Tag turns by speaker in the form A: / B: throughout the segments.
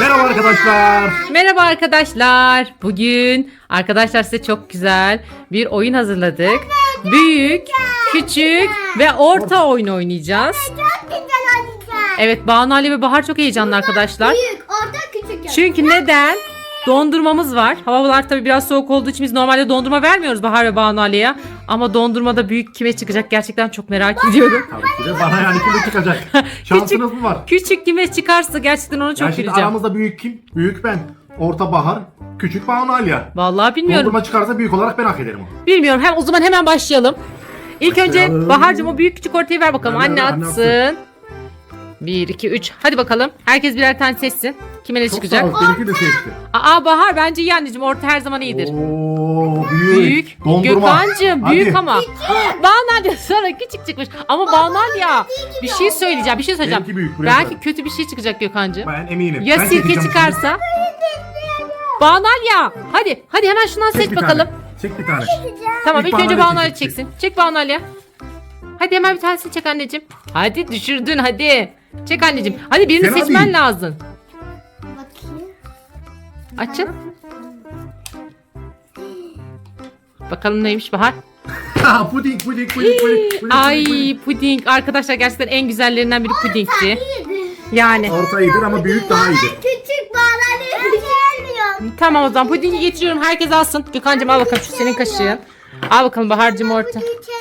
A: Merhaba arkadaşlar.
B: Merhaba arkadaşlar. Bugün arkadaşlar size çok güzel bir oyun hazırladık. Büyük, küçük ve orta oyun oynayacağız.
C: Çok güzel.
B: Evet Banu Ali ve Bahar çok heyecanlı arkadaşlar.
C: Büyük, orta, küçük.
B: Çünkü neden? Dondurmamız var. Havalar tabii biraz soğuk olduğu için biz normalde dondurma vermiyoruz Bahar ve Banu Ali'ye. Ama dondurmada büyük kime çıkacak gerçekten çok merak ediyorum.
A: Tabii ki de bana yani kim çıkacak? Şansınız mı var?
B: Küçük kime çıkarsa gerçekten onu çok
A: Ya şimdi
B: bileceğim.
A: aramızda büyük kim? Büyük ben. Orta Bahar. Küçük Banu Alya.
B: Vallahi bilmiyorum.
A: Dondurma çıkarsa büyük olarak ben hak ederim. onu.
B: Bilmiyorum. Hem o zaman hemen başlayalım. İlk önce
A: Başlayalım.
B: Bahar'cığım o büyük küçük ortayı ver bakalım.
A: Anne,
B: Anne
A: anne
B: atsın. 1 2 3. Hadi bakalım. Herkes birer tane seçsin. Kime ne
A: Çok
B: çıkacak?
A: sağ ol. Benimki de seçti.
B: Aa Bahar bence iyi anneciğim. Orta her zaman iyidir.
A: Oo büyük.
B: Büyük.
A: Dondurma.
B: Gökhan'cığım
A: Hadi.
B: büyük ama. Banu Ali sana küçük çıkmış. Ama Banu Ali ya bir şey söyleyeceğim. Bir şey söyleyeceğim.
A: Benimki büyük, buraya
B: Belki
A: koy.
B: kötü bir şey çıkacak Gökhan'cığım.
A: Ben eminim.
B: Ya
A: Ben
B: sirke
A: seçeceğim
B: çıkarsa? Banu Ali ya. Hadi hadi hemen şundan
A: şimdi.
B: seç
A: Çek bir
B: bakalım.
A: Tane. Çek bir tane.
B: Tamam
A: İlk
B: ilk önce
A: çekecek.
B: çeksin. Çek Banu Ali. Hadi hemen bir tanesini çek anneciğim. Hadi düşürdün hadi. Çek anneciğim. Hadi birini
A: Fena
B: seçmen
A: değil.
B: lazım.
C: Bakayım.
B: Açın. Bakalım neymiş Bahar.
A: Ha, puding, puding, puding, puding, puding,
B: Ay
A: puding.
B: Arkadaşlar gerçekten en güzellerinden biri pudingti. Yani.
A: Orta iyidir ama büyük daha iyidir.
C: Küçük bağları gelmiyor.
B: Tamam o zaman pudingi getiriyorum. Herkes alsın. Gökhan'cığım al bakalım şu senin kaşığın. Al bakalım Bahar'cığım orta.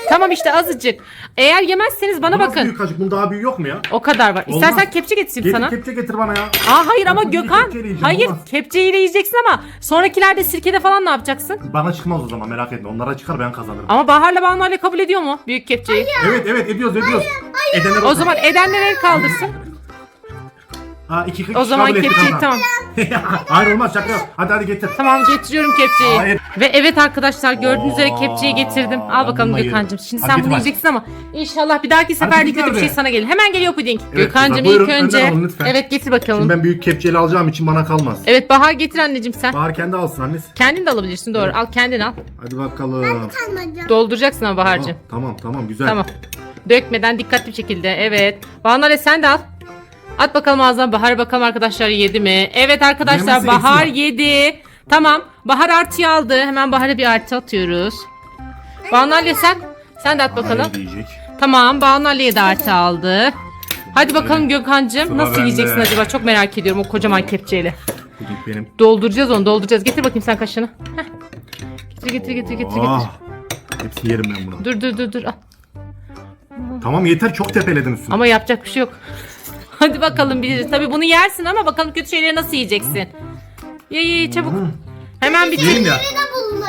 B: Tamam işte azıcık. Eğer yemezseniz bana
A: Bu nasıl
B: bakın.
A: Büyük kaşık. Bunun daha büyüğü yok mu ya?
B: O kadar var. İstersen
A: Olmaz.
B: kepçe getireyim
A: Getir
B: sana.
A: kepçe getir bana ya.
B: Aa hayır ama
A: Ben
B: Gökhan.
A: kepçeyle yiyeceğim,
B: Hayır
A: olmaz.
B: kepçeyle yiyeceksin ama sonrakilerde sirkede falan ne yapacaksın?
A: Bana çıkmaz o zaman merak etme. Onlara çıkar ben kazanırım.
B: Ama Bahar'la Banu Ali kabul ediyor mu büyük kepçeyi?
A: Evet evet ediyoruz ediyoruz. Edenler
B: O
A: olsun.
B: zaman edenler el kaldırsın.
A: Ha, iki, iki
B: O zaman
A: kabul ettik
B: kepçeyi
A: ama.
B: tamam.
A: Hayır olmaz şaka yok. Hadi hadi getir.
B: Tamam getiriyorum kepçeyi.
A: Hayır.
B: Ve evet arkadaşlar gördüğünüz üzere kepçeyi getirdim. Al bakalım
A: bununla
B: Gökhan'cığım. Şimdi
A: Hadi
B: sen
A: getir
B: bunu
A: hadi.
B: yiyeceksin ama inşallah bir dahaki seferde
A: puding
B: kötü bir şey sana gelir. Hemen geliyor puding.
A: Evet,
B: Gökhan'cığım
A: buyurun,
B: ilk
A: önden
B: önce.
A: alın lütfen.
B: Evet getir bakalım.
A: Şimdi ben büyük kepçeyle alacağım için bana kalmaz.
B: Evet Bahar getir anneciğim sen.
A: Bahar kendi alsın annesi.
B: Kendin de alabilirsin doğru. Al kendin al.
A: Hadi bakalım.
C: Kalmayacağım.
B: Dolduracaksın ama Bahar'cığım.
A: Tamam tamam, tamam güzel.
B: Tamam. Dökmeden dikkatli bir şekilde. Evet. Banale sen de al. At bakalım ağzına. Bahar bakalım arkadaşlar yedi mi? Evet arkadaşlar
A: Yemezse
B: Bahar
A: eksi
B: yedi. Tamam. Bahar artıyı aldı. Hemen Bahar'a bir artı atıyoruz. Banale sen. Sen de at bakalım. Tamam. Banale'ye de artı aldı. Hadi bakalım Gökhan'cığım.
A: Sıra
B: Nasıl
A: bende.
B: yiyeceksin acaba? Çok merak ediyorum o kocaman kepçeyle.
A: Benim.
B: Dolduracağız onu dolduracağız. Getir bakayım sen kaşını. Heh. Getir getir getir getir getir.
A: Ah, Hepsini yerim ben bunu.
B: Dur dur dur dur. Al.
A: Tamam yeter çok tepeledin üstüne.
B: Ama yapacak bir şey yok. Hadi bakalım bir. Tabii bunu yersin ama bakalım kötü şeyleri nasıl yiyeceksin. Ye ye çabuk. Hemen bitir.
A: Yerim ya.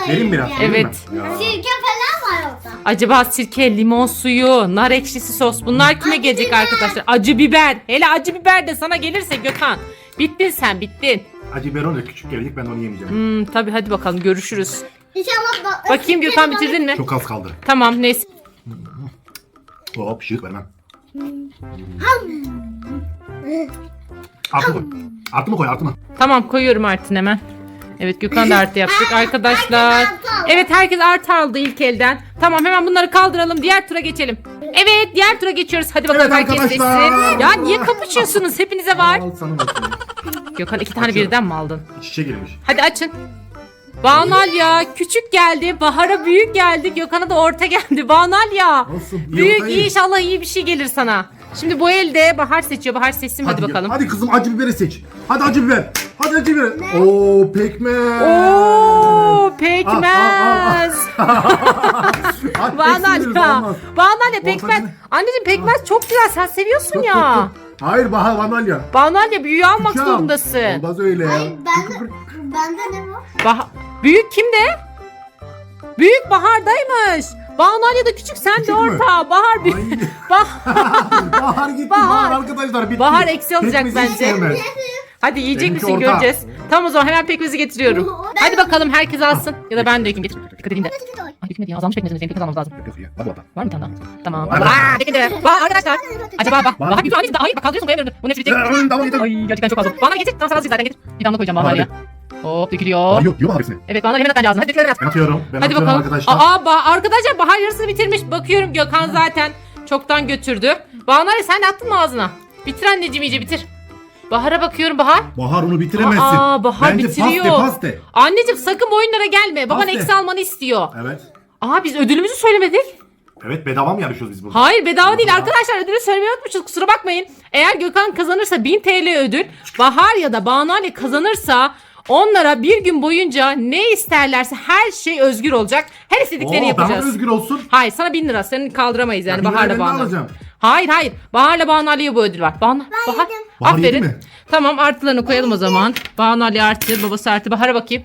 A: Yerim biraz. yerim
B: Evet.
A: ben. Ya.
C: Sirke falan var orada.
B: Acaba sirke, limon suyu, nar ekşisi sos bunlar kime gelecek arkadaşlar? Acı biber. Hele acı biber de sana gelirse Gökhan. Bittin sen bittin.
A: Acı biber olunca küçük gelecek ben onu yemeyeceğim.
B: Hmm, tabii hadi bakalım görüşürüz.
C: İnşallah bak.
B: Bakayım Gökhan bitirdin mi?
A: Çok az kaldı.
B: Tamam neyse.
A: Hop şık vermem. Artı koy. Artı mı koy artı mı?
B: Tamam koyuyorum artın hemen. Evet Gökhan da artı yaptık arkadaşlar. Evet herkes artı aldı ilk elden. Tamam hemen bunları kaldıralım diğer tura geçelim. Evet diğer tura geçiyoruz. Hadi bakalım
A: Evet
B: herkes seçsin.
A: arkadaşlar.
B: Ya niye kapışıyorsunuz? Hepinize var.
A: Al sana bakayım.
B: Gökhan iki tane
A: Açıyorum.
B: birden mi aldın?
A: İç içe girmiş.
B: Hadi açın. Banal ya küçük geldi. Bahar'a büyük geldi. Gökhan'a da orta geldi. Banal ya.
A: Olsun, iyi
B: büyük iyi inşallah iyi bir şey gelir sana. Şimdi bu elde Bahar seçiyor. Bahar seçsin hadi,
A: gel.
B: bakalım.
A: Hadi kızım acı biberi seç. Hadi acı biber. Hadi acı biber. Oo pekmez.
B: Oo pekmez.
A: Hadi
B: Banal
A: pekmez
B: ya.
A: olmaz.
B: Banal ya pekmez. Anneciğim pekmez çok güzel. Sen seviyorsun ya.
A: Hayır Bahar vanalya.
B: Banal ya büyüğü almak
A: al.
B: zorundasın.
A: Olmaz öyle ya.
C: Hayır bende, bende ne var?
B: Bah büyük kimde? Büyük Bahar'daymış. Banal ya da küçük sen de
A: Küçük mü?
B: orta. Bahar büyük.
A: Ay.
B: Bah
A: Bahar gitti.
B: Bahar.
A: Bahar, arkadaşlar bitti.
B: Bahar eksi alacak
A: Pekmezi
B: bence. Hadi yiyecek
A: Benimki
B: misin
A: orta.
B: göreceğiz. Tamam o zaman hemen pekmezi getiriyorum. Hadi bakalım herkes alsın. Ya da ben de dökeyim getir. Dikkat edeyim de. Ay dökmedi ya azalmış pekmezimiz. Benim pekmez almamız lazım.
A: Yok, yok, ya. Hadi bakalım.
B: Var mı bir tane daha? Tamam.
A: Var.
B: Aa döküldü. Bak arkadaşlar. Acaba bak.
A: Var.
B: Bahar bir tane Hayır bak kaldırıyorsun koyamıyorum. Bu nefret edecek.
A: Ee, Tamam yeter.
B: Ay gerçekten çok fazla. Bana getir. Tamam sana azıcık zaten getir. Bir damla koyacağım bana
A: Hadi.
B: ya. Hop dökülüyor.
A: Bahar yok mu hepsini?
B: Evet bana hemen at bence ağzına. Hadi biraz.
A: Ben atıyorum. Ben
B: Hadi
A: atıyorum
B: bakalım.
A: arkadaşlar.
B: Aa bah arkadaşlar Bahar yarısını bitirmiş. Bakıyorum Gökhan zaten çoktan götürdü. Ali sen de attın mı ağzına? Bitir anneciğim iyice bitir. Bahar'a bakıyorum Bahar.
A: Bahar onu bitiremezsin.
B: Aa Bahar
A: Bence
B: bitiriyor.
A: paste paste.
B: Anneciğim sakın bu oyunlara gelme. Baban
A: Paste.
B: eksi almanı istiyor.
A: Evet.
B: Aa biz ödülümüzü söylemedik.
A: Evet bedava mı yarışıyoruz biz burada?
B: Hayır bedava değil arkadaşlar ödülü söylemeyi unutmuşuz kusura bakmayın. Eğer Gökhan kazanırsa 1000 TL ödül, Bahar ya da Banu Ali kazanırsa onlara bir gün boyunca ne isterlerse her şey özgür olacak. Her istediklerini
A: Oo,
B: yapacağız.
A: Daha özgür olsun.
B: Hayır sana 1000 lira seni kaldıramayız yani
A: Ya, bin
B: Bahar'la
A: ben de
B: Banu Ali.
A: alacağım.
B: Hayır hayır Bahar'la Banu Ali'ye bu ödül var. Banu, Bahar,
C: yedim.
A: Bahar
B: aferin.
A: mi?
B: Tamam artılarını koyalım o zaman. Banu Ali artı babası artı Bahar'a bakayım.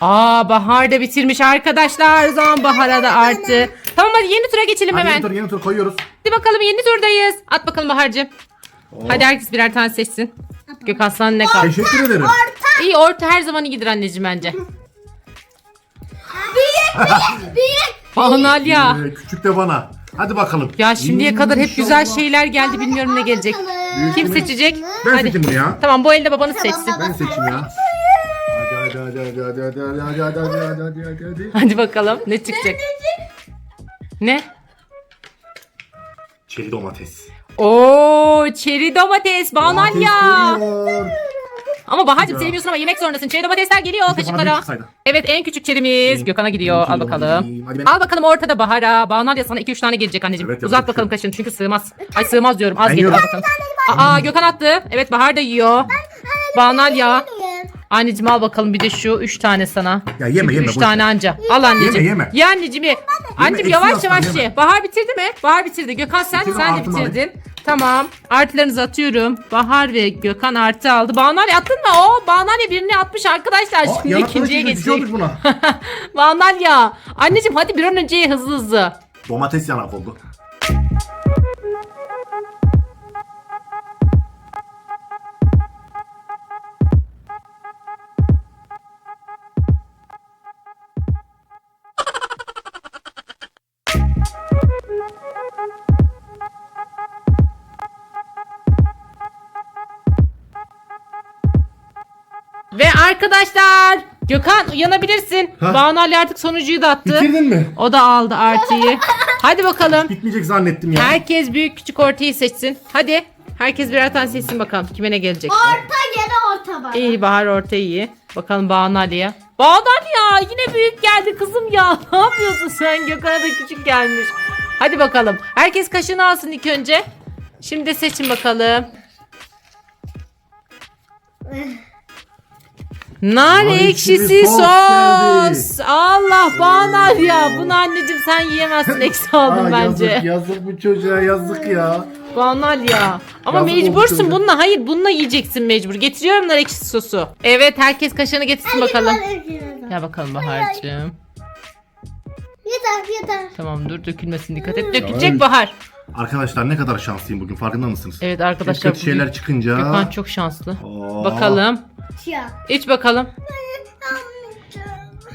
B: Aa Bahar da bitirmiş arkadaşlar. O zaman Bahar'a da artı. Tamam hadi yeni tura geçelim
A: Hadi
B: hemen.
A: yeni tur yeni tur koyuyoruz.
B: Hadi bakalım yeni turdayız. At bakalım Bahar'cığım.
A: Oo.
B: Hadi herkes birer tane seçsin. Gökhan sana ne kaldı?
A: Teşekkür ederim.
B: İyi orta her zaman iyidir anneciğim bence.
C: Büyük.
B: Banu Ali ya.
A: Ee, küçük de bana. Hadi bakalım.
B: Ya şimdiye kadar hep güzel
A: İnşallah.
B: şeyler geldi bilmiyorum ne gelecek. Kim seçecek?
A: Ben
B: Hadi.
A: seçeyim bunu ya.
B: Tamam bu elde babanız seçsin.
A: Ben seçeyim ya. Hadi hadi hadi hadi hadi hadi hadi hadi hadi hadi hadi hadi hadi.
B: Hadi bakalım ne çıkacak? Ne?
A: Çeri domates.
B: Oo, çeri domates,
A: geliyor.
B: Ama Bahar'cığım sevmiyorsun ama yemek zorundasın. Çeri domatesler geliyor
A: bana büyük
B: kaşıklara. Evet en küçük çerimiz Gökhan'a gidiyor. Al bakalım.
A: oldu. Hadi ben-
B: Al bakalım ortada Bahar'a. Banalya sana 2-3 tane gelecek anneciğim.
A: Evet,
B: Uzat
A: yapacak
B: bakalım
A: bir şey
B: kaşığını çünkü sığmaz. Ay sığmaz diyorum. Az
A: Ben
B: gelir al
A: yiyorum.
B: bakalım. Aa Gökhan attı. Evet Bahar da yiyor. Banalya. Anneciğim al bakalım bir de şu 3 tane sana.
A: Ya yeme, yeme,
B: 3
A: boş
B: tane anca. Al anneciğim.
A: Yeme, yeme.
B: Ye anneciğim ye. Anneciğim
A: eksi
B: yavaş yavaş
A: yeme.
B: ye. Bahar bitirdi mi? Bahar bitirdi. Gökhan sen
A: Bitirdim,
B: sen de
A: alayım.
B: bitirdin. Tamam. Artılarınızı atıyorum. Bahar ve Gökhan artı aldı. Banalya attın mı? Oo Banalya birini atmış arkadaşlar.
A: Aa,
B: Şimdi
A: yanakları
B: ikinciye geçecek.
A: düşüyormuş buna.
B: Banalya. Anneciğim hadi bir an önce ye hızlı hızlı.
A: Domates yanak oldu.
B: Arkadaşlar Gökhan uyanabilirsin.
A: Ha?
B: Banu Ali artık sonuncuyu da attı.
A: Bitirdin mi?
B: O da aldı artıyı. Hadi bakalım.
A: Bitmeyecek zannettim ya.
B: Herkes büyük küçük ortayı seçsin. Hadi. Herkes birer tane seçsin bakalım. Kime ne gelecek?
C: Orta yere orta bak.
B: İyi Bahar orta iyi. Bakalım Banu Ali'ye. Banu Ali ya yine büyük geldi kızım ya. Ne yapıyorsun sen? Gökhan'a da küçük gelmiş. Hadi bakalım. Herkes kaşığını alsın ilk önce. Şimdi seçin bakalım. Nar
A: Nar
B: ekşisi
A: ekşili sos
B: sos. Allah Banu Ali ya. Bunu anneciğim sen yiyemezsin. Eksi aldın
A: Aa,
B: bence.
A: Yazık, yazık bu çocuğa yazık ya.
B: Banal ya. Ama
A: Yazık
B: mecbursun
A: olmuş
B: bununla. Hayır bununla yiyeceksin mecbur. Getiriyorum nar ekşi sosu. Evet herkes kaşığını getirsin bakalım.
C: Yeter
B: Gel bakalım Bahar'cığım.
C: yeter.
B: Tamam dur dökülmesin dikkat et.
A: Ya,
B: Dökülecek. Bahar.
A: Arkadaşlar ne kadar şanslıyım bugün farkında mısınız?
B: Evet arkadaşlar.
A: kötü şeyler çıkınca.
B: Gökhan çok şanslı.
A: Oo.
B: Bakalım.
C: Ya.
B: İç bakalım.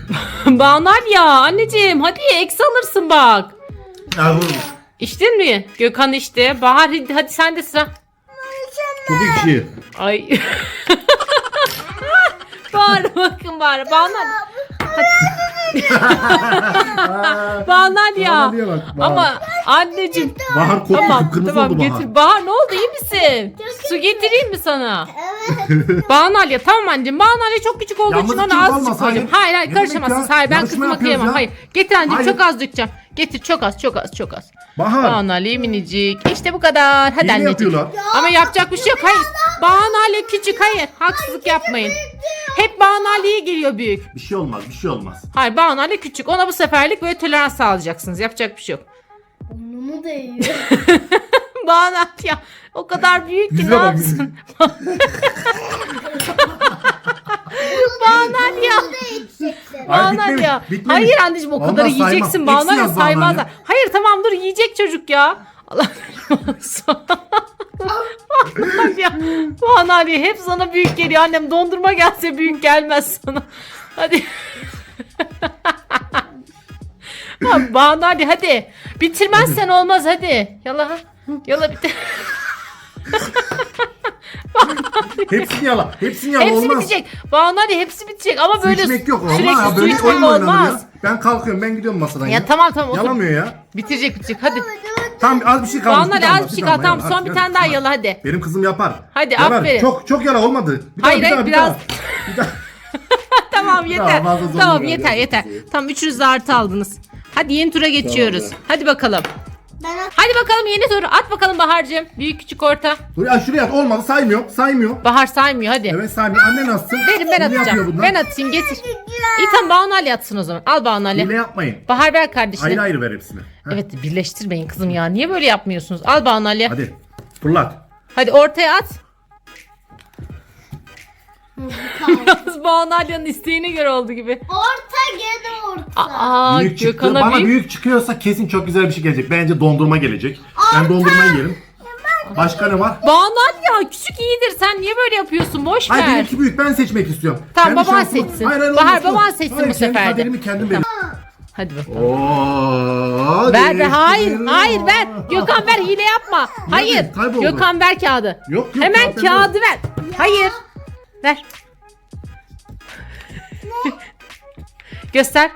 B: Banal ya anneciğim hadi eksi alırsın bak.
A: Ya, bu
B: İçtin mi? Gökhan içti. Bahar hadi, hadi sen de sıra.
A: Çok ekşi.
B: Ay. Bağır bakın bağır. Banal.
A: Aa,
B: Banal ya.
A: Banal ya bak, Bahar.
B: Ama anneciğim
A: Bahar koktu
B: tamam
A: kırmızı
B: tamam
A: oldu Bahar.
B: getir. Bahar ne oldu iyi misin? Su getireyim mi sana?
C: Evet.
B: Banalya tamam anneciğim. Banalya çok küçük olduğu
A: Yalnız
B: için
A: kim
B: ona az
A: olmaz,
B: koyacağım.
A: hayır.
B: Hayır hayır
A: Ne demek
B: karışamazsınız.
A: ya?
B: Hayır ben
A: Yarışma
B: kızıma
A: yapıyoruz
B: kıyamam.
A: ya.
B: Hayır. Getir anneciğim
A: Hayır.
B: çok az dökeceğim. Getir çok az çok az çok az.
A: Bahar.
B: Banalya minicik. İşte bu kadar. Hadi
A: Hile
B: anneciğim.
A: yapıyorlar.
B: Ama yapacak bir şey yok. Hayır. Banalya küçük. Hayır. Haksızlık yapmayın. Hep Banalya'ya geliyor büyük.
A: Bir şey olmaz bir şey olmaz.
B: Hayır Banalya küçük. Ona bu seferlik böyle tolerans sağlayacaksınız. Yapacak bir şey yok.
C: Burnumu değiyor.
B: Banalya o kadar büyük ki
A: Yüzüne
B: ne
A: bak,
B: yapsın? Banalya.
A: Hayır,
B: Banalya.
A: bitmemiş, bitmemiş.
B: Hayır anneciğim o
A: Olmaz,
B: kadar
A: saymam.
B: yiyeceksin.
A: Eksi yaz
B: saymazlar. Hayır tamam dur yiyecek çocuk ya. Allah Banalya. Banalya hep sana büyük geliyor. Annem dondurma gelse büyük gelmez sana. Hadi. Ha, hadi. Bitirmezsen olmaz hadi. Yala. Yala bitir.
A: Hepsini yala. Hepsini yala
B: Hepsi
A: olmaz.
B: bitecek. Banu hadi hepsi bitecek ama
A: Su
B: böyle
A: içmek yok olmaz
B: sürekli
A: ya.
B: su
A: Böyle
B: içmek
A: oyun mu oynanır
B: olmaz.
A: ya? Ben kalkıyorum ben gidiyorum masadan ya.
B: Ya tamam tamam otur.
A: Yalamıyor ya.
B: Bitecek bitecek hadi.
A: Tamam az bir şey kalmış.
B: Banu
A: damla,
B: az bir şey kaldı.
A: damla,
B: Tamam son bir
A: Hadi,
B: tane daha
A: hadi.
B: yala hadi.
A: Benim kızım yapar.
B: Hadi,
A: Yalar.
B: aferin.
A: Çok çok yara olmadı. Bir daha,
B: Hayır,
A: bir daha,
B: hayır,
A: bir
B: biraz-.
A: Bir daha.
B: Tamam yeter.
A: fazla zorlama
B: Tamam
A: ya,
B: yeter yeter. Tamam üçünüz de artı aldınız. Hadi yeni tura geçiyoruz. Hadi bakalım.
C: Ben at-
B: Hadi bakalım yeni tur. At bakalım Bahar'cığım. Büyük küçük orta.
A: Dur ya şuraya at olmadı saymıyor. Saymıyor.
B: Bahar saymıyor hadi.
A: Evet saymıyor. Annen atsın.
B: Verin ben atacağım. Ben atayım getir. İyi tamam Banu Ali atsın o zaman. Al Banu Ali.
A: Hile yapmayın.
B: Bahar ver kardeşine.
A: Ayrı ayrı ver hepsini. Heh.
B: Evet birleştirmeyin kızım ya. Niye böyle yapmıyorsunuz? Al Banu Ali. Hadi,
A: Hadi fırlat.
B: ortaya at. Banu Ali'nin isteğine göre oldu gibi.
C: Orta gene orta.
B: Aa
A: büyük çıktı.
B: Gökhan'a
A: Bana
B: büyük.
A: büyük. çıkıyorsa kesin çok güzel bir şey gelecek. Bence dondurma gelecek. Ben dondurmayı yerim. Başka ne var?
B: Banu Ali ya küçük iyidir. Sen niye böyle yapıyorsun? Boş
A: Hayır
B: ver.
A: benimki büyük. Ben seçmek istiyorum.
B: Tamam,
A: Kendi
B: baban
A: şansımı-
B: seçsin.
A: Hayır, hayır,
B: Bahar,
A: olmaz,
B: baban
A: olmaz.
B: seçsin
A: Hayır,
B: bu sefer de.
A: Kendi kaderimi kendim benim.
B: Hadi bakalım.
A: Oo,
B: Ver be hayır hayır ver. Gökhan ver hile yapma. Hayır. Gökhan ver kağıdı.
A: Yok, yok,
B: Hemen
A: kağıt
B: kağıdı ver. Hayır. Ver. Göster.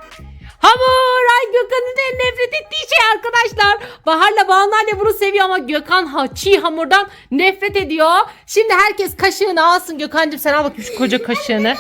B: Hamur! Ay Gökhan'ın en nefret ettiği şey arkadaşlar. Bahar'la Banu anne bunu seviyor ama Gökhan ha, çiğ hamurdan nefret ediyor. Şimdi herkes kaşığını alsın. Gökhan'cığım sen al bakayım şu koca kaşığını.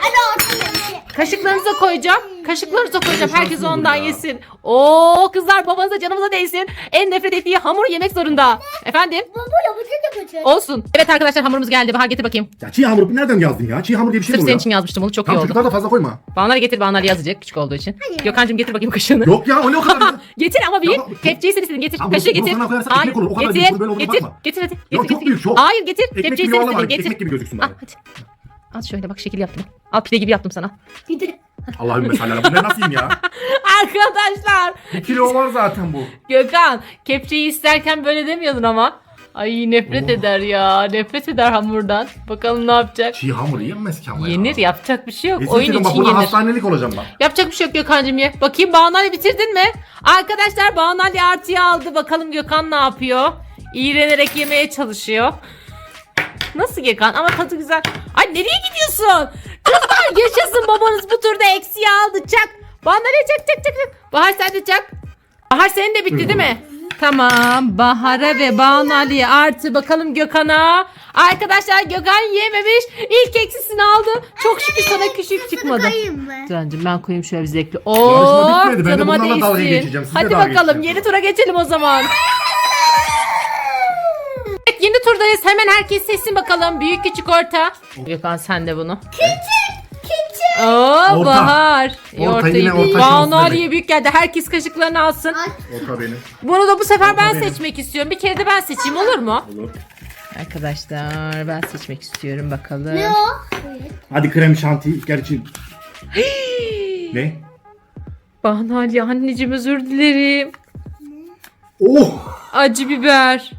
C: Hadi orta gene.
B: Kaşıklarınıza koyacağım. Kaşıklarınıza koyacağım. Herkes ondan yesin. Oo kızlar babanıza canımıza değsin. En nefret ettiği hamur yemek zorunda. Efendim?
C: Bu bu yapacak yapacak.
B: Olsun. Evet arkadaşlar hamurumuz geldi. Bahar getir bakayım.
A: Ya çiğ hamur nereden yazdın ya? Çiğ hamur diye bir şey
B: Sırf
A: mi
B: senin için yazmıştım bunu. Çok iyi oldu.
A: çocuklar da fazla koyma.
B: Bana getir. Bana yazacak küçük olduğu için. Gökhan'cığım getir bakayım kaşığını.
A: Yok ya o ne o kadar ya?
B: Getir ama büyük.
A: Tamam,
B: Kepçeyi sen istedin. Getir.
A: Tamam,
B: Kaşığı
A: bu- bu
B: getir.
A: sana koyarsan
B: Hayır.
A: ekmek olur. O kadar
B: Getir.
A: büyük, böyle olduğuna
B: Getir.
A: bakma.
B: Getir hadi. Getir,
A: çok
B: getir.
A: büyük, çok.
B: Hayır getir.
A: Ekmek
B: Kepçeyi
A: gibi
B: sen istedin. Getir.
A: ekmek gibi gözüksün
B: Al
A: bari.
B: hadi. Al şöyle bak şekil yaptım. Al pide gibi yaptım sana.
C: Bir de
A: Allah'ım mesela bu ne nasıl ya?
B: Arkadaşlar.
A: Bir kilo var zaten bu.
B: Gökhan kepçeyi isterken böyle demiyordun ama. Ay nefret
A: Oh.
B: eder ya. Nefret eder hamurdan. Bakalım ne yapacak.
A: Çiğ hamur yenmez ki ama ya.
B: Yenir yapacak bir şey yok.
A: Esin
B: Oyun
A: dedim, bak
B: için
A: burada
B: yenir.
A: hastanelik olacağım bak.
B: Yapacak bir şey yok Gökhan'cığım ye. Bakayım Banu Ali bitirdin mi? Arkadaşlar Banu Ali artıya aldı. Bakalım Gökhan ne yapıyor? İğrenerek yemeye çalışıyor. Nasıl Gökhan? Ama tadı güzel. Ay nereye gidiyorsun? Kızlar yaşasın babanız bu turda eksiği aldı. Çak. Banu Ali çak çak çak. çak. Bahar sen de çak. Bahar senin de bitti değil mi? Tamam. Bahar'a ve Banu Ali'ye artı bakalım Gökhan'a. Arkadaşlar Gökhan yememiş. İlk eksisini aldı. Çok şükür sana küçük çıkmadı.
C: mı?
B: Cancım ben koyayım şöyle bir zevkli.
A: Yarışma
B: Oo,
A: bitmedi. Ben de
B: canıma
A: bunlarla dalga
B: değsin.
A: geçeceğim. Sizle
B: Hadi
A: dalga
B: bakalım
A: geçeceğim.
B: yeni tura geçelim o zaman. Turdayız. Hemen herkes seçsin bakalım. Büyük küçük orta. Gökhan sen de bunu.
C: Küçük.
B: Oo
A: Orta.
B: Bahar.
A: Orta
B: ortayı-
A: yine orta
B: Banu Ali'ye
A: demek.
B: büyük geldi. Herkes kaşıklarını alsın.
A: Orta benim.
B: Bunu da bu sefer ben
A: benim.
B: seçmek istiyorum. Bir kere de ben seçeyim olur mu?
A: Olur.
B: Arkadaşlar ben seçmek istiyorum bakalım.
C: Ne o?
A: Hadi krem şanti. Gerçi ne?
B: Banu Ali anneciğim özür dilerim.
A: Oh!
B: Acı biber.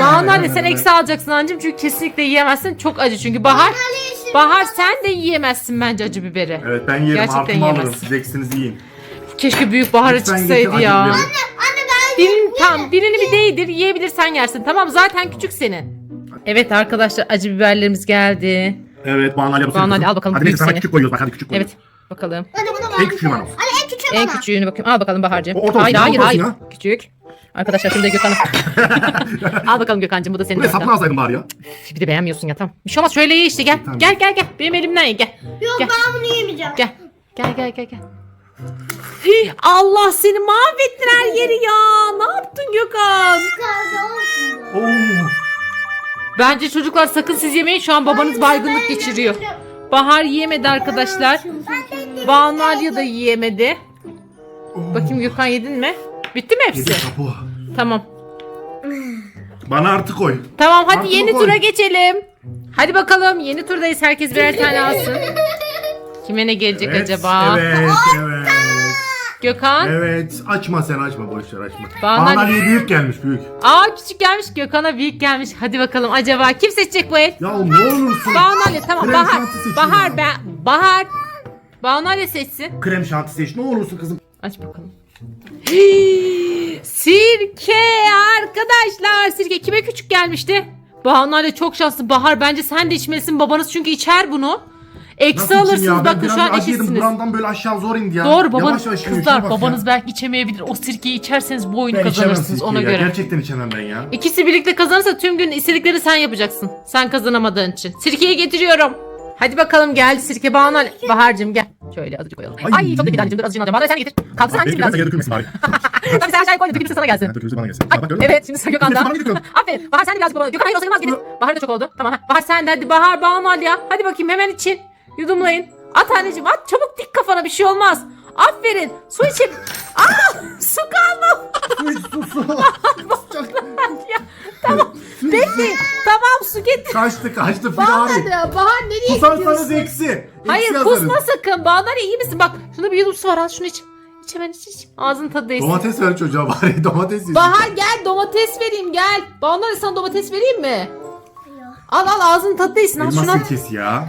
B: Banu Ali sen eksi alacaksın anneciğim çünkü kesinlikle yiyemezsin. Çok acı çünkü. Bahar Bahar sen de yiyemezsin bence acı biberi.
A: Evet ben yerim
B: Gerçekten
A: artımı alırım.
B: yiyemezsin.
A: Siz eksiniz yiyin.
B: Keşke büyük Bahar'a
A: Lütfen
B: çıksaydı ya.
A: biberi.
C: Anne ben
B: Birini, tamam birini bir değdir yiyebilirsen yersin. Tamam zaten küçük senin. Evet arkadaşlar acı biberlerimiz geldi.
A: Evet Banu Ali bu
B: Banu Ali, al bakalım
A: Hadi
B: büyük
A: neyse sana
B: seni.
A: küçük koyuyoruz bak hadi küçük koyuyoruz.
B: Evet bakalım.
C: Hadi bunu
A: En küçüğü bana olsun.
C: Hadi en küçüğü
B: En
C: bana.
B: küçüğünü bakayım. Al bakalım Bahar'cığım.
A: O orta
B: Hayır hayır
A: orta
B: hayır. Küçük. Arkadaşlar şimdi Gökhan'a. Al bakalım Gökhan'cığım bu da senin
A: Buraya sapını alsaydın bari ya.
B: Bir de beğenmiyorsun ya tamam. Bir şey olmaz şöyle ye işte gel.
A: Tamam.
B: Gel gel gel. Benim elimden ye gel.
C: Yok
B: Gel.
C: ben bunu yemeyeceğim.
B: Gel. Gel gel gel gel. Hii, Allah seni mahvettin her yeri ya. Ne yaptın Gökhan?
C: Kaldı olsun.
A: Oo.
B: Bence çocuklar sakın siz yemeyin. Şu an babanız baygınlık geçiriyor. Bahar yiyemedi arkadaşlar. Banu Alya da yiyemedi. Bakayım Gökhan yedin mi? Bitti mi hepsi?
A: Yedi kapı.
B: Tamam.
A: Bana artı koy.
B: Tamam hadi
A: Artı
B: yeni
A: koy.
B: tura geçelim. Hadi bakalım yeni turdayız. Herkes birer tane alsın. Kime ne gelecek
A: Evet,
B: acaba?
A: Evet, evet.
B: Gökhan.
A: Evet, açma sen açma boş ver açma.
B: Bana-
A: Bana Ali'ye büyük gelmiş büyük.
B: Aa küçük gelmiş Gökhan'a büyük gelmiş. Hadi bakalım acaba kim seçecek bu el?
A: Ya ne olursun.
B: Banu Ali tamam
A: Krem
B: Bahar.
A: seçin
B: Bahar
A: ya.
B: ben Bahar. Banu Ali seçsin.
A: Krem şanti seç ne olursun kızım.
B: Aç bakalım. Hii, sirke arkadaşlar. Sirke kime küçük gelmişti? Banu Ali çok şanslı. Bahar bence sen de içmelisin. Babanız çünkü içer bunu. Eksi
A: Nasıl
B: alırsınız
A: ya?
B: Bakın şu
A: biraz
B: an eksisiniz.
A: Buramdan böyle aşağı zor indi ya.
B: Doğru babanız
A: Yavaş yavaş şuna
B: kızlar
A: bak
B: babanız
A: ya.
B: belki içemeyebilir. O sirkeyi içerseniz bu oyunu
A: Ben içemem
B: kazanırsınız ona
A: ya.
B: göre.
A: Gerçekten içemem ben ya.
B: İkisi birlikte kazanırsa tüm gün istedikleri sen yapacaksın. Sen kazanamadığın için. Sirkeyi getiriyorum. Hadi bakalım geldi sirke Banu Ali. Bahar'cığım gel. Şöyle azıcık koyalım. Ay,
A: Ay.
B: çok döküldü anneciğim dur azıcık alacağım. Bana sen getir. Kalksana anneciğim
A: Benim
B: biraz.
A: yere dökülmesin bari.
B: Tabii sen aşağıya koy dökülürse sana gelsin.
A: Dökülürse bana gelsin.
B: Ay,
A: Bak, gördün mü?
B: evet şimdi sıra Gökhan'da.
A: Bana.
B: Aferin. Bahar sen de birazcık babana. Gökhan hayır o sayılmaz getir. Bahar da çok oldu. Tamam. ha. Bahar sen de hadi. Bahar Ali ya. Hadi bakayım hemen için. Yudumlayın. At anneciğim at çabuk dik kafana bir şey olmaz. Aferin. Su için. Aa su kalma.
A: Su iç, su su.
B: ya, tamam. Bekle. Tamam su getir.
A: Kaçtı kaçtı
B: Bahar
A: firari.
B: Bahar nereye
A: Kusarsanız
B: gidiyorsun?
A: eksi.
B: Hayır kusma sakın. Ali iyi misin? Bak şurada bir yudum su var al şunu iç. İç hemen iç iç. Ağzın tadı değsin.
A: Domates ver çocuğa bari domates yesin.
B: Bahar gel domates vereyim gel. Ali sana domates vereyim mi? Al al ağzın tadı değsin. Al
A: Elma
B: şunu al.
A: sirkesi ya.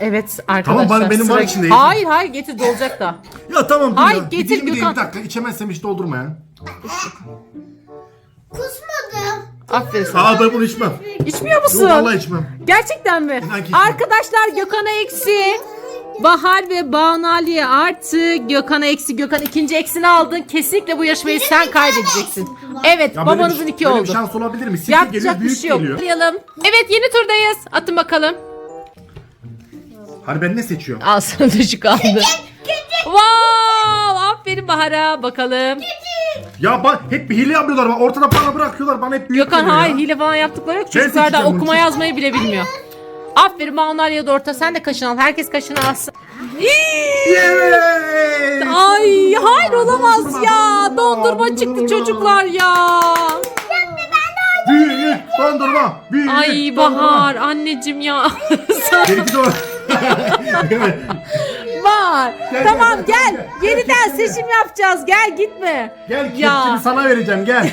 B: Evet arkadaşlar.
A: bana- benim var
B: sıra-
A: içinde.
B: Hayır hayır getir dolacak da.
A: Ya tamam dur
B: Hayır,
A: ya.
B: getir
A: Gideyim, gideyim,
B: Gökhan.
A: Bir dakika içemezsem hiç doldurma ya.
C: Kusmadım.
B: Aferin sana.
A: Aa ben bunu içmem.
B: İçmiyor musun?
A: Yok vallahi içmem.
B: Gerçekten mi?
A: İnan ki-
B: Arkadaşlar Gökhan'a eksi. Bahar ve Banu Ali'ye artı Gökhan'a eksi. Gökhan ikinci eksini aldın. Kesinlikle bu yarışmayı sen kaybedeceksin. Evet
A: Ya böyle
B: babanızın iki
A: böyle
B: oldu.
A: bir şans olabilir mi? Sirke
B: Yapacak
A: geliyor
B: bir
A: büyük
B: şey yok.
A: geliyor.
B: Arayalım. Evet yeni turdayız. Atın bakalım.
A: Hani ben ne seçiyorum?
B: Al sana düşük aldı. Wow! Aferin Bahar'a. Bakalım.
A: Ya bak hep bir hile yapıyorlar. Bak, Ortada bana bırakıyorlar. Bana hep büyük
B: Gökhan
A: geliyor
B: hayır
A: ya.
B: hile falan yaptıkları yok. Çocuklar da
A: seçeceğim bunu,
B: okuma yazmayı bile bilmiyor. Aferin Banu Ali'ye de orta. Sen de kaşını al. Herkes kaşını alsın.
A: Evet.
B: Ay hayır olamaz
A: Dondurma,
B: ya.
A: dondurma,
B: Dondurma çıktı
A: dondurma.
B: çocuklar ya.
A: Büyük dondurma. Büyük
B: Ay
A: dondurma.
B: Bahar anneciğim ya.
A: Benimki de o.
B: Var.
A: Gel,
B: Tamam
A: gel,
B: gel.
A: gel,
B: Yeniden seçim yapacağız. Gel gitme.
A: Gel
B: Ya.
A: kepçeni sana vereceğim gel.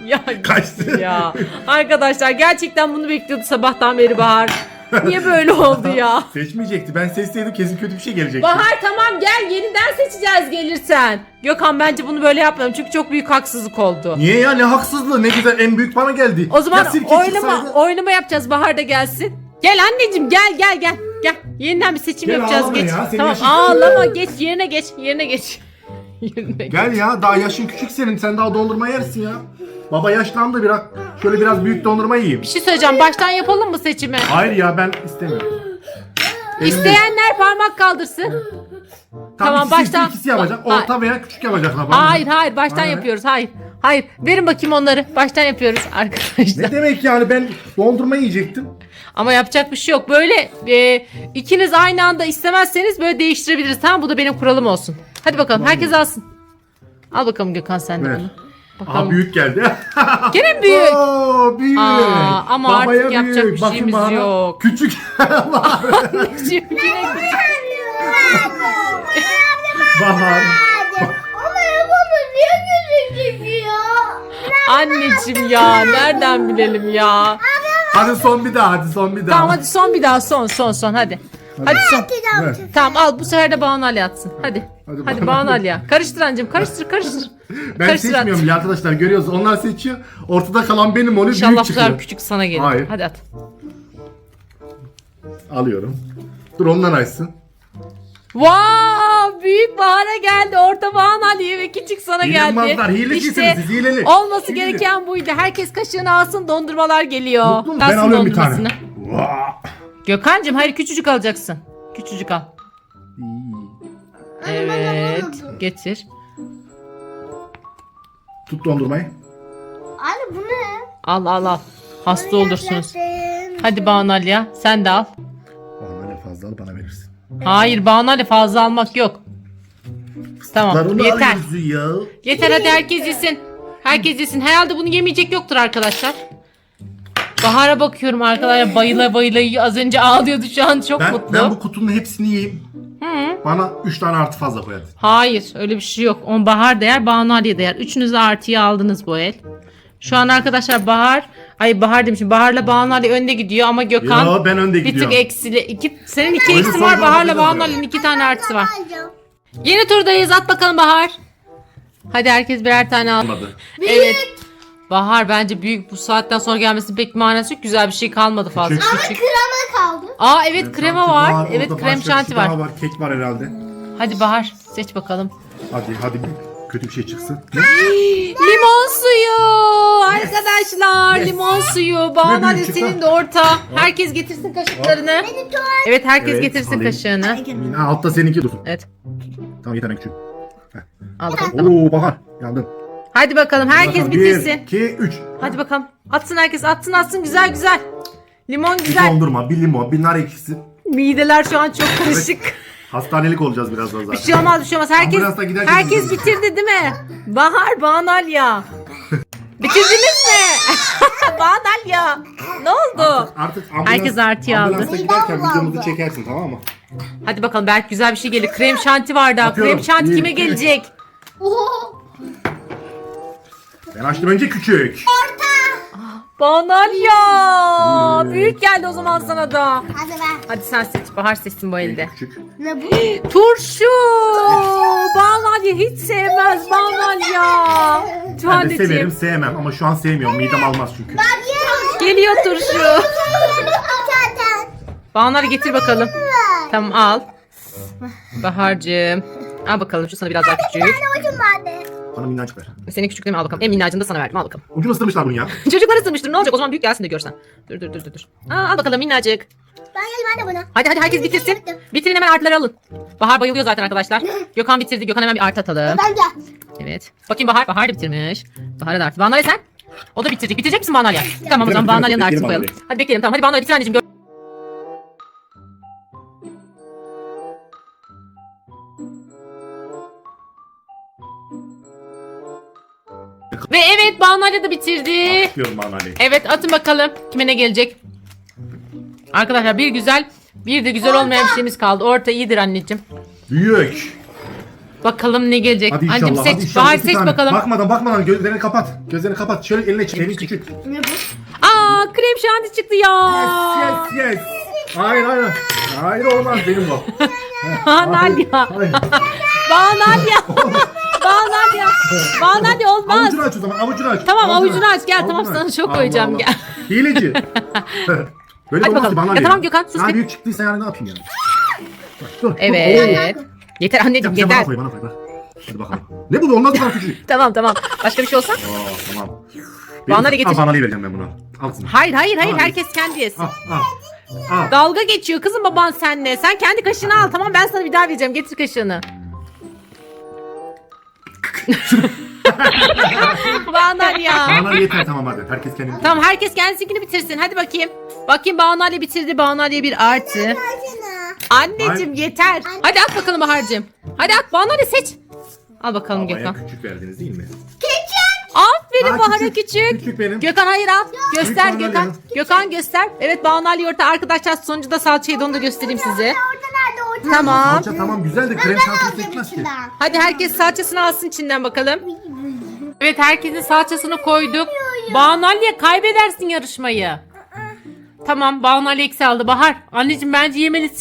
B: Ya
A: Kaçtı.
B: ya. Arkadaşlar gerçekten bunu bekliyordu sabahtan beri Bahar. Niye böyle oldu ya?
A: Seçmeyecekti. Ben seçseydim kesin kötü bir şey gelecekti.
B: Bahar tamam gel yeniden seçeceğiz gelirsen. Gökhan bence bunu böyle yapmayalım çünkü çok büyük haksızlık oldu.
A: Niye ya ne haksızlığı ne güzel en büyük bana geldi.
B: O zaman
A: Ya sirke çıksaydı-
B: oynama yapacağız. Bahar da gelsin. Gel anneciğim gel gel gel. Gel. Yeniden bir seçim
A: Gel,
B: yapacağız
A: ağlama
B: geç.
A: ya, senin
B: Tamam
A: yaşın-
B: ağlama geç yerine geç. Yerine geç. Yerine.
A: Gel ya daha yaşın küçük senin sen daha dondurma yersin ya. Baba yaşlandı biraz. Şöyle biraz büyük dondurma yiyeyim.
B: Bir şey söyleyeceğim. Baştan yapalım mı seçimi?
A: Hayır ya ben istemiyorum. Elimde-
B: İsteyenler parmak kaldırsın. tamam,
A: ikisi,
B: baştan-
A: ikisi yapacak.
B: Ba-
A: Orta veya küçük yapacaklar. bana.
B: Hayır hayır baştan
A: Hayır.
B: yapıyoruz. Hayır. Hayır. Verin bakayım onları. Baştan yapıyoruz arkadaşlar.
A: Ne demek yani ben dondurma yiyecektim.
B: Ama yapacak bir şey yok. Böyle e, ikiniz aynı anda istemezseniz böyle değiştirebiliriz. Tamam bu da benim kuralım olsun. Hadi bakalım herkes alsın. Al bakalım Gökhan sen de
A: Ver.
B: bunu. Bakalım.
A: büyük geldi.
B: Gene büyük.
A: Oo, büyük.
B: Aa, ama artık yapacak bir
A: Bakın
B: şeyimiz
A: bana.
B: yok.
A: Küçük.
B: Şimdi yine
A: Bahar.
C: Ama yapamadım. Niye gözü çıkıyor?
B: Anneciğim ya nereden bilelim ya.
A: Hadi son bir daha hadi son bir daha.
B: Tamam hadi son bir daha son son son hadi. Hadi.
A: Ver.
B: Tamam al bu sefer de Banu Ali atsın. Hadi.
A: Hadi
B: Hadi. Banu Ali ya. Karıştır anneciğim karıştır karıştır.
A: Ben
B: Karıştır at.
A: seçmiyorum ya arkadaşlar görüyoruz. Onlar seçiyor. Ortada kalan benim oluyor.
B: İnşallah
A: büyük
B: bu sefer
A: çıkıyor.
B: küçük sana gelir.
A: Hayır.
B: Hadi at.
A: Alıyorum. Dur ondan açsın.
B: Wow, büyük Bahar'a geldi. Orta Banu Ali'ye ve küçük sana geldi.
A: Hilebazlar, hilecisiniz siz, hileli.
B: olması
A: Hileli.
B: gereken buydu. Herkes kaşığını alsın dondurmalar geliyor.
A: Mutlu mu? Ben alıyorum bir tane.
B: dondurmasını. Gökhan'cığım hayır küçücük alacaksın. Küçücük al. Evet getir.
A: Tut dondurmayı.
C: Anne bu ne?
B: Al al al. Hasta olursunuz. Hadi Banu Ali ya sen de al.
A: Bana ne fazla al bana verirsin.
B: Hayır Banu Ali fazla almak yok. Tamam yeter.
A: ya.
B: Yeter hadi herkes yesin. Herkes yesin. Herhalde bunu yemeyecek yoktur arkadaşlar. Bahar'a bakıyorum arkadaşlar bayıla bayıla. Az önce ağlıyordu şu an çok
A: Ben,
B: mutlu.
A: ben bu kutunun hepsini yiyeyim.
B: Hı.
A: Bana 3 tane artı fazla koy hadi.
B: Hayır öyle bir şey yok. On Bahar değer Banu Ali'ye değer. Üçünüz de artıyı aldınız bu el. Şu an arkadaşlar Bahar, ay Bahar demişim. Bahar'la Banu Ali önde gidiyor ama Gökhan
A: Yo ben önde
B: bir tık
A: gidiyorum.
B: eksili. İki, senin iki
A: Oyunu
B: eksin var. Bahar'la
A: bakacağız
B: Banu
A: ya.
B: Ali'nin iki tane artısı var.
C: Alacağım.
B: Yeni turdayız. At bakalım Bahar. Hadi herkes birer tane al.
A: Olmadı.
B: Evet. Bahar bence büyük bu saatten sonra gelmesinin pek bir manası yok. Güzel bir şey kalmadı fazla.
A: Küçük.
B: Küçük.
C: Krema kaldı.
B: Aa evet krema var. Evet
A: orada
B: krem
A: başka bir
B: şanti
A: şey
B: var.
A: daha var. Kek var herhalde.
B: Hadi Bahar seç bakalım.
A: Hadi hadi bir kötü bir şey çıksın. Ne?
B: Limon suyu arkadaşlar
A: Yes.
B: limon suyu. Banu
A: büyük
B: hadi
A: çıktı.
B: senin de orta. Herkes getirsin kaşıklarını.
C: Benim tuvalet.
B: Evet herkes
A: Evet,
B: getirsin
A: alayım.
B: kaşığını.
A: Ha, altta seninki dursun.
B: Evet
A: Tamam yeter en küçük.
B: al bakalım.
A: Oo Bahar yandın.
B: Hadi bakalım herkes bitirsin.
A: 1, 2, 3.
B: Hadi bakalım. Atsın herkes atsın atsın güzel güzel. Limon
A: Bir
B: güzel.
A: dondurma, bir limon, bir nar ekşisi.
B: Mideler şu an çok karışık.
A: Hastanelik olacağız birazdan
B: Bir
A: zaten.
B: şey olmaz bir şey olmaz. Herkes,
A: Ambulansa giderken
B: herkes bitirdi değil mi? Bahar, Banalya. Bitirdiniz mi? Banalya. Ne oldu?
A: Artık ambulans,
B: Herkes artıya aldı.
A: Ambulansa giderken
C: Midem
A: videomuzu
C: bulandı.
A: çekersin tamam mı?
B: Hadi bakalım belki güzel bir şey gelir. Krem şanti var daha.
A: Atıyorum.
B: Krem şanti
A: Bir,
B: kime
A: iki,
B: gelecek?
C: Oho.
A: Ben açtım önce küçük.
B: Banalya.
A: Hmm.
B: Büyük geldi o zaman sana da.
C: Hadi ver.
B: Hadi sen seç. Bahar seçsin bu elde.
A: Küçük.
C: Ne bu?
B: Turşu. Banalya hiç sevmez Banalya.
A: Ben de severim sevmem ama şu an sevmiyorum. Midem almaz çünkü.
C: Ben yerim.
B: Geliyor turşu.
C: Zaten.
B: Banalya getir bakalım. Tamam al. Bahar'cığım. Al bakalım şu sana biraz daha küçük.
C: Ne ucum vardı?
A: Bana minnacık ver.
B: Senin küçüklüğünü al bakalım. En minnacını da sana verdim al bakalım.
A: Ucunu ısırmışlar bunu ya.
B: Çocuklar ısırmıştır ne olacak o zaman büyük gelsin de görsen. Dur dur dur dur. dur. Aa, al bakalım minnacık.
C: Ben yerim anne bunu.
B: Hadi hadi herkes bitirsin. Bitirin hemen artıları alın. Bahar bayılıyor zaten arkadaşlar. Gökhan bitirdi. Gökhan hemen bir artı atalım.
C: Ben de.
B: Evet. Bakayım Bahar. Bahar da bitirmiş. Bahar'a da artı. Banalya sen? O da bitirecek. Bitirecek misin Banalya? Tamam o zaman Banalya'nın artısını koyalım. Hadi bekleyelim tamam. Hadi Banalya bitir anneciğim. Gör- Ve evet Banalya da bitirdi.
A: Atıyorum bana Ali.
B: Evet atın bakalım kime ne gelecek. Arkadaşlar bir güzel bir de güzel olmayan bir şeyimiz kaldı. Orta iyidir anneciğim.
A: Büyük.
B: Bakalım ne gelecek.
A: Hadi
B: Anneciğim
A: inşallah.
B: seç.
A: hadi inşallah.
B: Bahar
A: iki
B: seç
A: tane.
B: bakalım.
A: Bakmadan bakmadan gözlerini kapat. Gözlerini kapat. Şöyle eline çek. Elin küçük.
C: Ne bu?
B: Aa krem şanti çıktı ya.
A: Yes yes yes. Hayır hayır. Hayır olmaz benim bu.
B: Banalya.
A: Hayır.
B: Banalya. Banalya. Banalya olmaz.
A: Avucunu aç o zaman. Avucunu aç.
B: Tamam, avucunu aç. Gel, tamam,
A: Avucunu
B: sana çok
A: Allah
B: koyacağım,
A: Allah.
B: gel.
A: Hileci. Böyle
B: Hadi bakalım.
A: bana
B: Ya tamam Gökhan, sus bir.
A: büyük çıktıysa yani ne yapayım yani? Bak, dur, dur. Oo.
B: Evet. Yeter anneciğim
A: Ya, bana
B: yeter.
A: koy bana koy bak. Hadi bakalım. Ne bu olmaz bu kadar küçük.
B: Tamam tamam. Başka bir şey olsa?
A: Aa tamam.
B: Bana da getir.
A: Bana vereceğim ben bunu. Al.
B: Hayır hayır hayır herkes kendi yesin.
A: Al al. Al.
B: Dalga geçiyor kızım baban senle. Sen kendi kaşığını al tamam ben sana bir daha vereceğim. Getir kaşığını. Banal ya.
A: Bana yeter tamam hadi. Herkes kendini.
B: Tamam herkes kendisinkini bitirsin. Hadi bakayım. Bakayım Banalya bitirdi. Banalya bir artı. Anneciğim yeter. Hadi at bakalım Bahar'cığım. Hadi at Banalya seç. Al bakalım Gökhan.
A: küçük verdiniz değil mi?
B: Aferin
A: Ha,
B: Bahar'a
A: küçük,
B: küçük.
A: küçük benim.
B: Gökhan hayır al. Göster
A: Büyük
B: Gökhan.
A: Banalya.
B: Gökhan göster. Evet Banalya orta. Arkadaşlar sonucu da salçayı da onu da göstereyim size.
C: Orada nerede orta?
B: Tamam.
A: Salça tamam güzel de krem şanti seçmez ki.
C: içinden.
B: Hadi herkes salçasını alsın içinden bakalım. Evet herkesin salçasını koyduk. Banalya kaybedersin yarışmayı. Tamam Banalya eksi aldı. Bahar anneciğim bence yemelisin.